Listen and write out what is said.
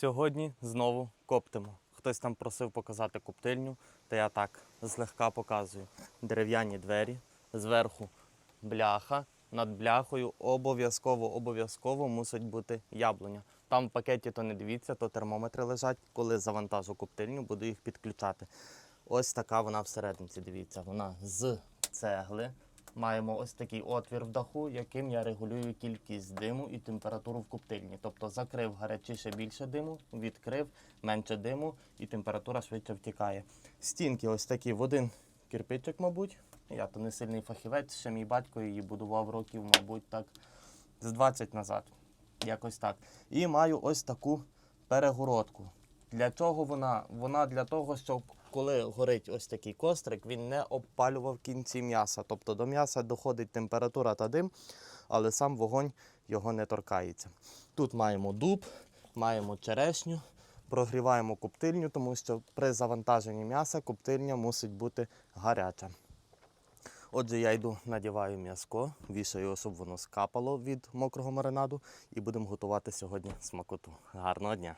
Сьогодні знову коптимо. Хтось там просив показати коптильню, то я так злегка показую. Дерев'яні двері, зверху бляха. Над бляхою обов'язково обов'язково мусить бути яблуня. Там в пакеті то не дивіться, то термометри лежать. Коли завантажу коптильню, буду їх підключати. Ось така вона всерединці. Дивіться, вона з цегли. Маємо ось такий отвір в даху, яким я регулюю кількість диму і температуру в коптильні. Тобто закрив гарячіше більше диму, відкрив менше диму і температура швидше втікає. Стінки ось такі в один кирпичик, мабуть. Я то не сильний фахівець, ще мій батько її будував років, мабуть, так з 20 назад. Якось так. І маю ось таку перегородку. Для чого вона? Вона для того, щоб коли горить ось такий кострик, він не обпалював кінці м'яса. Тобто до м'яса доходить температура та дим, але сам вогонь його не торкається. Тут маємо дуб, маємо черешню, прогріваємо коптильню, тому що при завантаженні м'яса коптильня мусить бути гаряча. Отже, я йду, надіваю м'язко, вішаю, його, щоб воно скапало від мокрого маринаду, і будемо готувати сьогодні смакоту. Гарного дня!